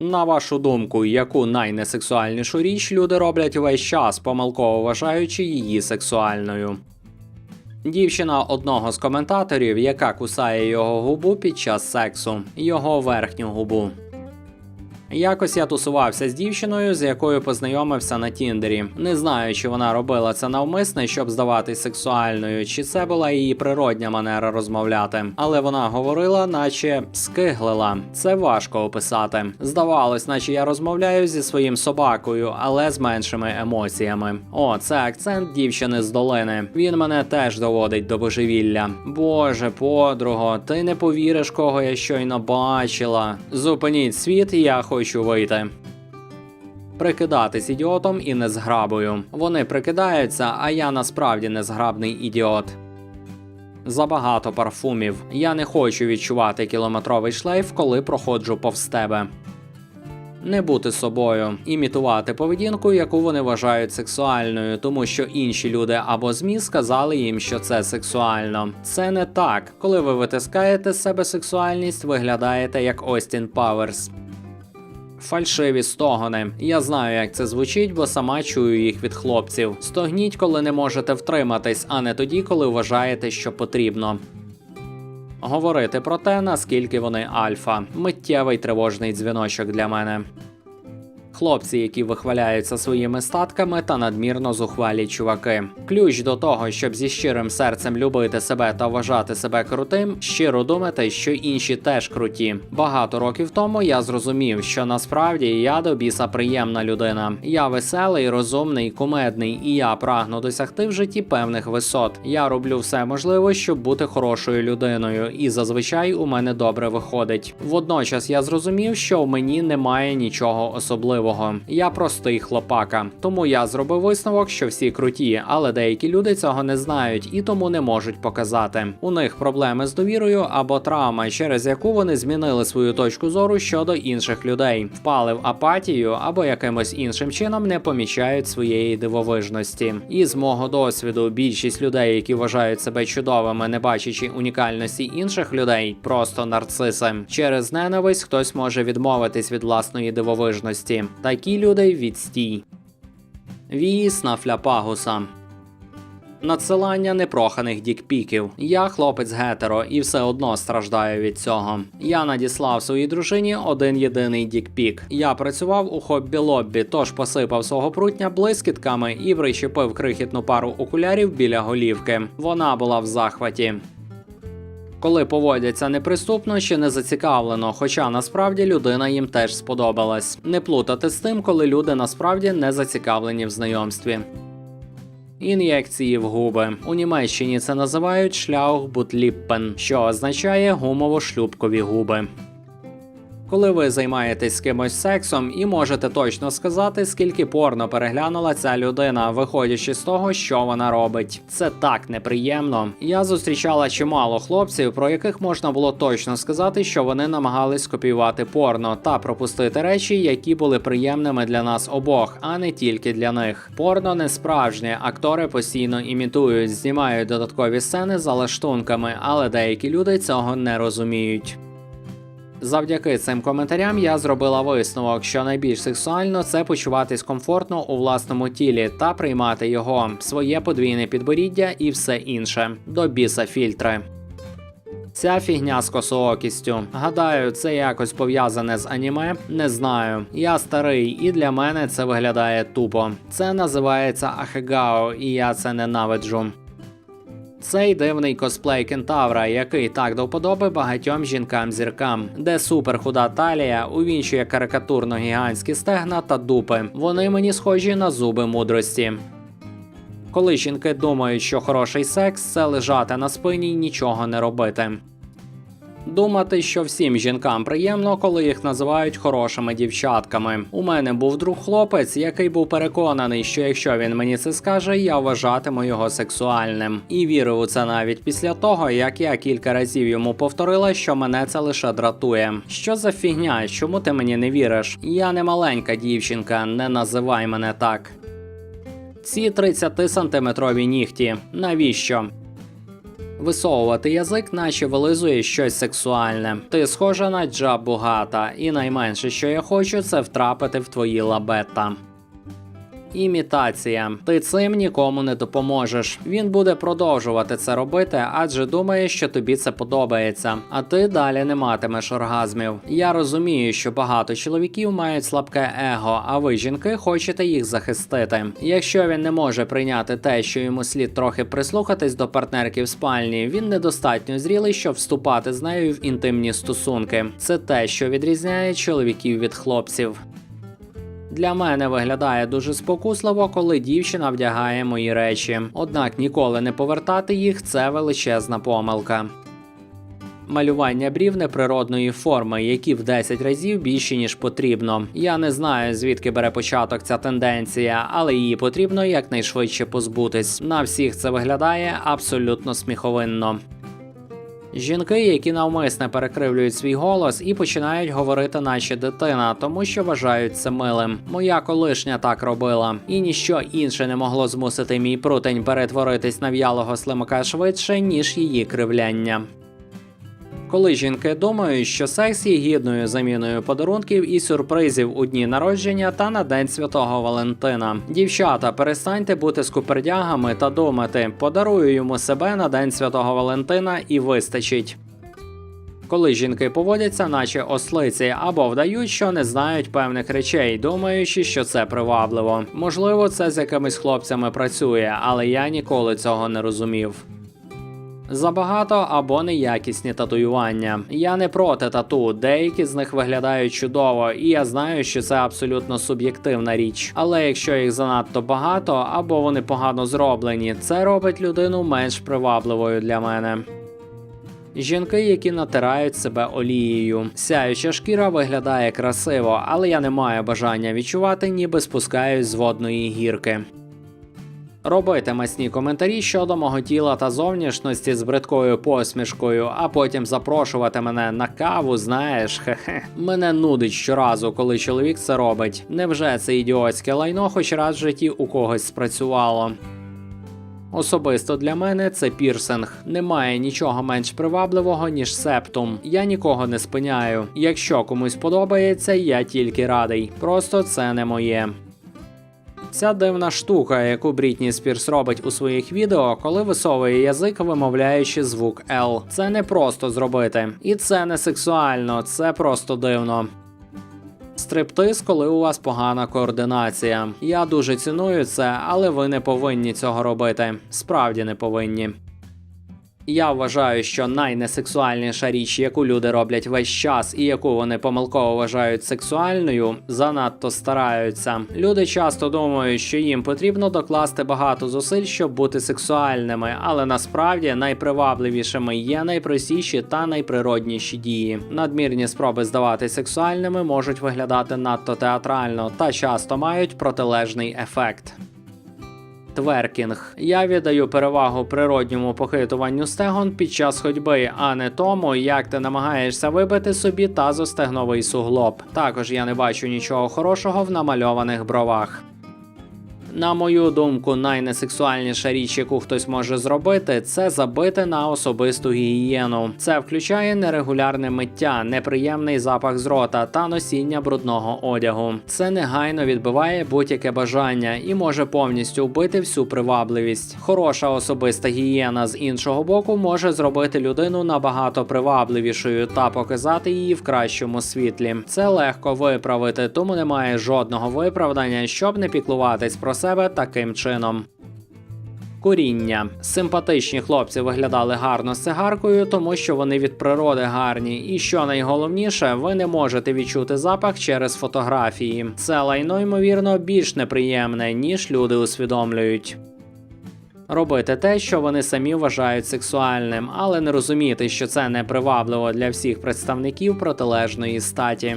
На вашу думку, яку найнесексуальнішу річ люди роблять весь час, помилково вважаючи її сексуальною? Дівчина одного з коментаторів, яка кусає його губу під час сексу, його верхню губу. Якось я тусувався з дівчиною, з якою познайомився на Тіндері. Не знаю, чи вона робила це навмисне, щоб здаватись сексуальною, чи це була її природня манера розмовляти. Але вона говорила, наче скиглила. Це важко описати. Здавалось, наче я розмовляю зі своїм собакою, але з меншими емоціями. О, це акцент дівчини з долини. Він мене теж доводить до божевілля. Боже, подруго, ти не повіриш, кого я щойно бачила. Зупиніть світ, я хочу вийти. Прикидатись ідіотом і незграбою. Вони прикидаються, а я насправді незграбний ідіот. Забагато парфумів. Я не хочу відчувати кілометровий шлейф, коли проходжу повз тебе. Не бути собою, імітувати поведінку, яку вони вважають сексуальною, тому що інші люди або ЗМІ сказали їм, що це сексуально. Це не так. Коли ви витискаєте з себе сексуальність, виглядаєте як Остін Паверс. Фальшиві стогони. Я знаю, як це звучить, бо сама чую їх від хлопців. Стогніть, коли не можете втриматись, а не тоді, коли вважаєте, що потрібно. Говорити про те, наскільки вони альфа. Миттєвий тривожний дзвіночок для мене. Хлопці, які вихваляються своїми статками та надмірно зухвалі чуваки. Ключ до того, щоб зі щирим серцем любити себе та вважати себе крутим, щиро думати, що інші теж круті. Багато років тому я зрозумів, що насправді я до біса приємна людина. Я веселий, розумний, кумедний, і я прагну досягти в житті певних висот. Я роблю все можливе, щоб бути хорошою людиною, і зазвичай у мене добре виходить. Водночас я зрозумів, що в мені немає нічого особливого. Я простий хлопака. Тому я зробив висновок, що всі круті, але деякі люди цього не знають і тому не можуть показати. У них проблеми з довірою або травма, через яку вони змінили свою точку зору щодо інших людей, впали в апатію або якимось іншим чином не помічають своєї дивовижності. І з мого досвіду, більшість людей, які вважають себе чудовими, не бачачи унікальності інших людей, просто нарциси. Через ненависть хтось може відмовитись від власної дивовижності. Такі люди відстій. Віїс на фляпагуса. Надсилання непроханих дікпіків. Я хлопець гетеро і все одно страждаю від цього. Я надіслав своїй дружині один єдиний дікпік. Я працював у хоббі-лоббі, тож посипав свого прутня блискітками і прищепив крихітну пару окулярів біля голівки. Вона була в захваті. Коли поводяться неприступно чи не зацікавлено, хоча насправді людина їм теж сподобалась. Не плутати з тим, коли люди насправді не зацікавлені в знайомстві. Ін'єкції в губи. У Німеччині це називають шляухбутліппен, що означає гумово-шлюбкові губи. Коли ви займаєтесь з кимось сексом і можете точно сказати, скільки порно переглянула ця людина, виходячи з того, що вона робить. Це так неприємно. Я зустрічала чимало хлопців, про яких можна було точно сказати, що вони намагались копіювати порно та пропустити речі, які були приємними для нас обох, а не тільки для них. Порно не справжнє, актори постійно імітують, знімають додаткові сцени за лаштунками, але деякі люди цього не розуміють. Завдяки цим коментарям я зробила висновок, що найбільш сексуально це почуватись комфортно у власному тілі та приймати його, своє подвійне підборіддя і все інше. До біса фільтри. Ця фігня з косоокістю. Гадаю, це якось пов'язане з аніме. Не знаю. Я старий, і для мене це виглядає тупо. Це називається Ахегао, і я це ненавиджу. Цей дивний косплей кентавра, який так до вподоби багатьом жінкам-зіркам, де суперхуда талія увінчує карикатурно гігантські стегна та дупи. Вони мені схожі на зуби мудрості. Коли жінки думають, що хороший секс це лежати на спині й нічого не робити. Думати, що всім жінкам приємно, коли їх називають хорошими дівчатками. У мене був друг хлопець, який був переконаний, що якщо він мені це скаже, я вважатиму його сексуальним. І вірив у це навіть після того, як я кілька разів йому повторила, що мене це лише дратує. Що за фігня? Чому ти мені не віриш? Я не маленька дівчинка, не називай мене так. Ці 30 сантиметрові нігті. Навіщо? Висовувати язик, наче вилизує щось сексуальне. Ти схожа на джабу гата, і найменше, що я хочу, це втрапити в твої лабета. Імітація. Ти цим нікому не допоможеш. Він буде продовжувати це робити, адже думає, що тобі це подобається. А ти далі не матимеш оргазмів. Я розумію, що багато чоловіків мають слабке его, а ви, жінки, хочете їх захистити. Якщо він не може прийняти те, що йому слід трохи прислухатись до партнерки в спальні, він недостатньо зрілий, щоб вступати з нею в інтимні стосунки. Це те, що відрізняє чоловіків від хлопців. Для мене виглядає дуже спокусливо, коли дівчина вдягає мої речі. Однак ніколи не повертати їх це величезна помилка. Малювання брів неприродної форми, які в 10 разів більші ніж потрібно. Я не знаю звідки бере початок ця тенденція, але її потрібно якнайшвидше позбутись. На всіх це виглядає абсолютно сміховинно. Жінки, які навмисне перекривлюють свій голос і починають говорити наче дитина, тому що вважають це милим. Моя колишня так робила, і ніщо інше не могло змусити мій прутень перетворитись на в'ялого слимака швидше, ніж її кривляння. Коли жінки думають, що секс є гідною заміною подарунків і сюрпризів у дні народження та на День Святого Валентина. Дівчата, перестаньте бути скупердягами та думати, подарую йому себе на День Святого Валентина і вистачить. Коли жінки поводяться, наче ослиці, або вдають, що не знають певних речей, думаючи, що це привабливо. Можливо, це з якимись хлопцями працює, але я ніколи цього не розумів. Забагато або неякісні татуювання. Я не проти тату, деякі з них виглядають чудово, і я знаю, що це абсолютно суб'єктивна річ. Але якщо їх занадто багато або вони погано зроблені, це робить людину менш привабливою для мене. Жінки, які натирають себе олією. Сяюча шкіра виглядає красиво, але я не маю бажання відчувати, ніби спускаюсь з водної гірки. Робити масні коментарі щодо мого тіла та зовнішності з бридкою посмішкою, а потім запрошувати мене на каву, знаєш, хе-хе. Мене нудить щоразу, коли чоловік це робить. Невже це ідіотське лайно, хоч раз в житті у когось спрацювало? Особисто для мене це пірсинг. Немає нічого менш привабливого, ніж септум. Я нікого не спиняю. Якщо комусь подобається, я тільки радий. Просто це не моє. Ця дивна штука, яку Брітні Спірс робить у своїх відео, коли висовує язик, вимовляючи звук L. Це не просто зробити. І це не сексуально, це просто дивно. Стриптиз, коли у вас погана координація. Я дуже ціную це, але ви не повинні цього робити. Справді не повинні. Я вважаю, що найнесексуальніша річ, яку люди роблять весь час, і яку вони помилково вважають сексуальною, занадто стараються. Люди часто думають, що їм потрібно докласти багато зусиль, щоб бути сексуальними, але насправді найпривабливішими є найпростіші та найприродніші дії. Надмірні спроби здавати сексуальними можуть виглядати надто театрально та часто мають протилежний ефект. Тверкінг. Я віддаю перевагу природньому похитуванню стегон під час ходьби, а не тому, як ти намагаєшся вибити собі тазостегновий суглоб. Також я не бачу нічого хорошого в намальованих бровах. На мою думку, найнесексуальніша річ, яку хтось може зробити, це забити на особисту гігієну. Це включає нерегулярне миття, неприємний запах з рота та носіння брудного одягу. Це негайно відбиває будь-яке бажання і може повністю вбити всю привабливість. Хороша особиста гігієна з іншого боку може зробити людину набагато привабливішою та показати її в кращому світлі. Це легко виправити, тому немає жодного виправдання, щоб не піклуватись про себе таким чином. Куріння. Симпатичні хлопці виглядали гарно з цигаркою, тому що вони від природи гарні. І що найголовніше, ви не можете відчути запах через фотографії. Це лайно, ймовірно, більш неприємне, ніж люди усвідомлюють. Робити те, що вони самі вважають сексуальним, але не розуміти, що це непривабливо для всіх представників протилежної статі.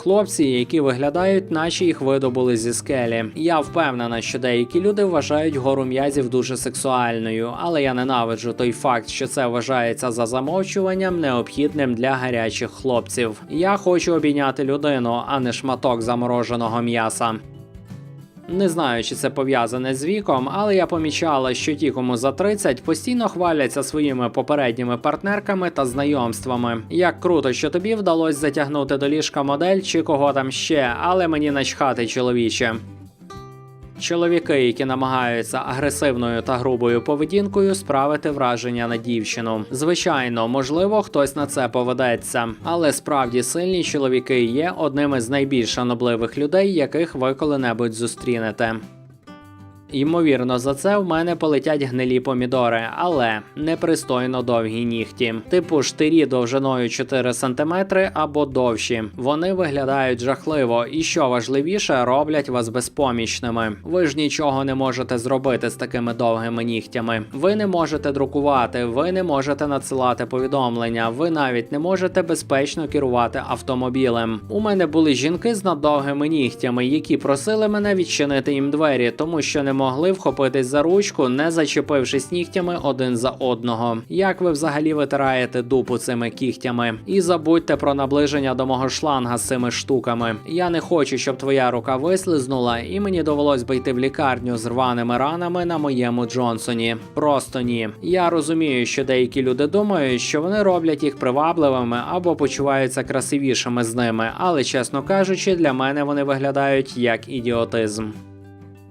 Хлопці, які виглядають, наче їх видобули зі скелі. Я впевнена, що деякі люди вважають гору м'язів дуже сексуальною, але я ненавиджу той факт, що це вважається за замовчуванням необхідним для гарячих хлопців. Я хочу обійняти людину, а не шматок замороженого м'яса. Не знаю, чи це пов'язане з віком, але я помічала, що ті, кому за 30, постійно хваляться своїми попередніми партнерками та знайомствами. Як круто, що тобі вдалося затягнути до ліжка модель чи кого там ще, але мені начхати чоловіче. Чоловіки, які намагаються агресивною та грубою поведінкою справити враження на дівчину. Звичайно, можливо, хтось на це поведеться, але справді сильні чоловіки є одним із найбільш шанобливих людей, яких ви коли-небудь зустрінете. Ймовірно, за це в мене полетять гнилі помідори, але непристойно довгі нігті. Типу штирі довжиною 4 см або довші. Вони виглядають жахливо і що важливіше, роблять вас безпомічними. Ви ж нічого не можете зробити з такими довгими нігтями. Ви не можете друкувати, ви не можете надсилати повідомлення, ви навіть не можете безпечно керувати автомобілем. У мене були жінки з надовгими нігтями, які просили мене відчинити їм двері, тому що не могли вхопитись за ручку, не зачепившись нігтями один за одного. Як ви взагалі витираєте дупу цими кігтями? І забудьте про наближення до мого шланга з цими штуками. Я не хочу, щоб твоя рука вислизнула, і мені довелось би йти в лікарню з рваними ранами на моєму Джонсоні. Просто ні. Я розумію, що деякі люди думають, що вони роблять їх привабливими або почуваються красивішими з ними, але чесно кажучи, для мене вони виглядають як ідіотизм.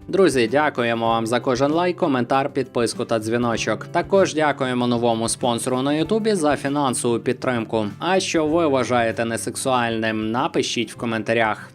Друзі, дякуємо вам за кожен лайк, коментар, підписку та дзвіночок. Також дякуємо новому спонсору на Ютубі за фінансову підтримку. А що ви вважаєте несексуальним? Напишіть в коментарях.